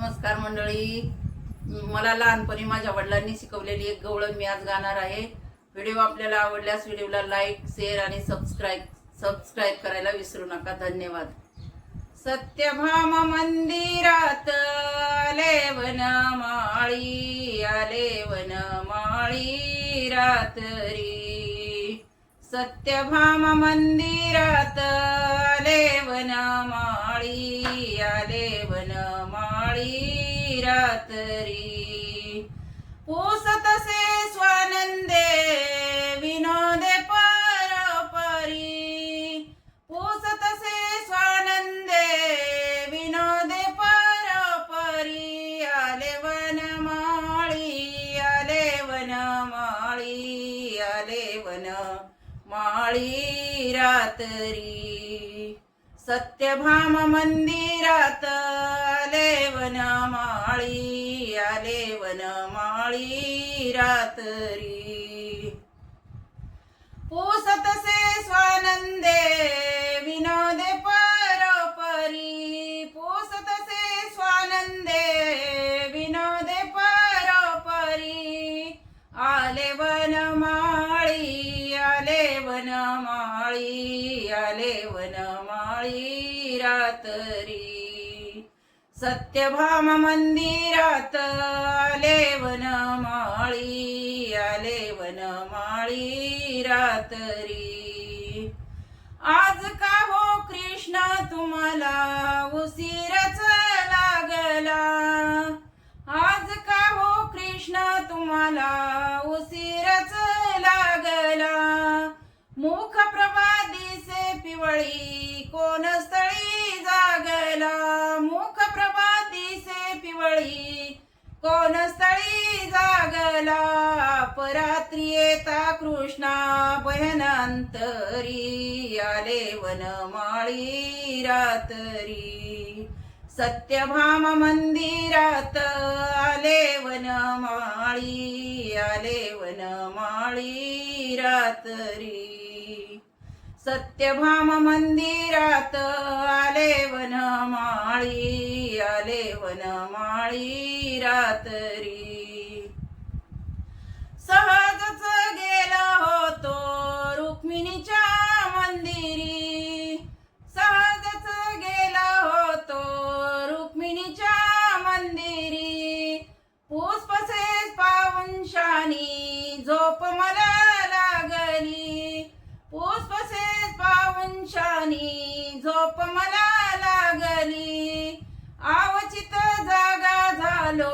नमस्कार मंडळी. मला लहानपणी माझ्या वडिलांनी शिकवलेली एक गवळण मी आज गाणार आहे. व्हिडिओ आपल्याला आवडल्यास व्हिडिओला लाईक शेअर आणि सबस्क्राईब सबस्क्राईब करायला विसरू नका. धन्यवाद. सत्यभाम मंदिरात आले वन माळी आले वन माळी रात्री. सत्यभाम मंदिरात आले वन माळी आले वन माळी रात्री पुसतसे स्वानंदे विनोदे परोपरी. पोसतसे स्वानंदे विनोदे परोपरी. आले वन माळी आले वन माळी आले वन माळी रात्री. सत्यभाम मंदिरात आले वन माळी आले वन माळी रात्री पोसतसे स्वानंदे विनोदे परोपरी. पोसतसे स्वानंदे विनोदे परोपरी. आले वन माळी आले वन माळी आले वन माळी रात्री. सत्यभाम मंदिरात आले वन माळी आले वन माळी रात्री. आज का हो कृष्ण तुम्हाला उशीरच लागला? आज का हो कृष्ण तुम्हाला पिवळी कोण स्थळी जागला मुख प्रभा पिवळी. कोण स्थळी जागला परात्री येता कृष्णा बहनांतरी आले वन माळी रात्री. सत्यभाम मंदिरात आले वन माळी आले वन माळी रात्री. सत्यभाम मंदिरात आले वन माळी आले वन माळी रात्री. सहजच गेला होतो रुक्मिणीच्या पावनशानी झोप मला लागली. आवचित जागा झालो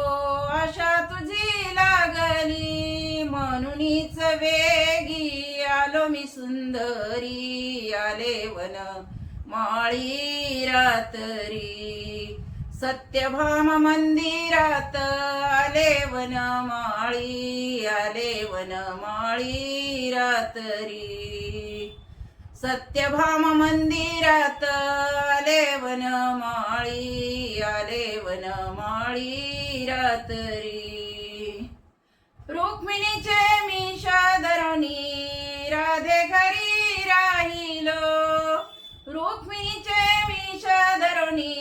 आशा तुझी लागली. म्हणूनच वेगी आलो मी सुंदरी आले वन माळी रात्री. सत्यभाम मंदिरात आले वन माळी आले वन माळी रात्री. सत्यभाम मंदिरात आले वन माळी आले वन माळी रात्री. रुक्मिणीचे मी शादरणी राधे घरी राहिलो. रुक्मिणीचे मी शादरणी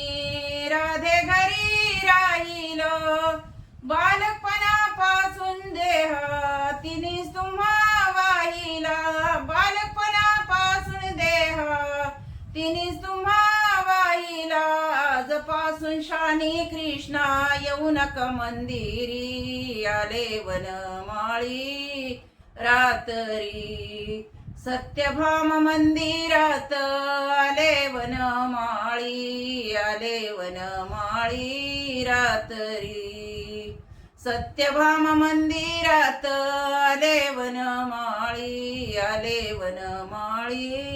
राधे घरी राहिलो. बाल देहा तुम्हा वाहिला आजपासून शानी कृष्णा येऊ नका मंदिरी आले वन माळी रात्री सत्यभाम मंदिरात आले वन माळी आले वन माळी रात्री सत्यभाम मंदिरात आले वन माळी आले वन माळी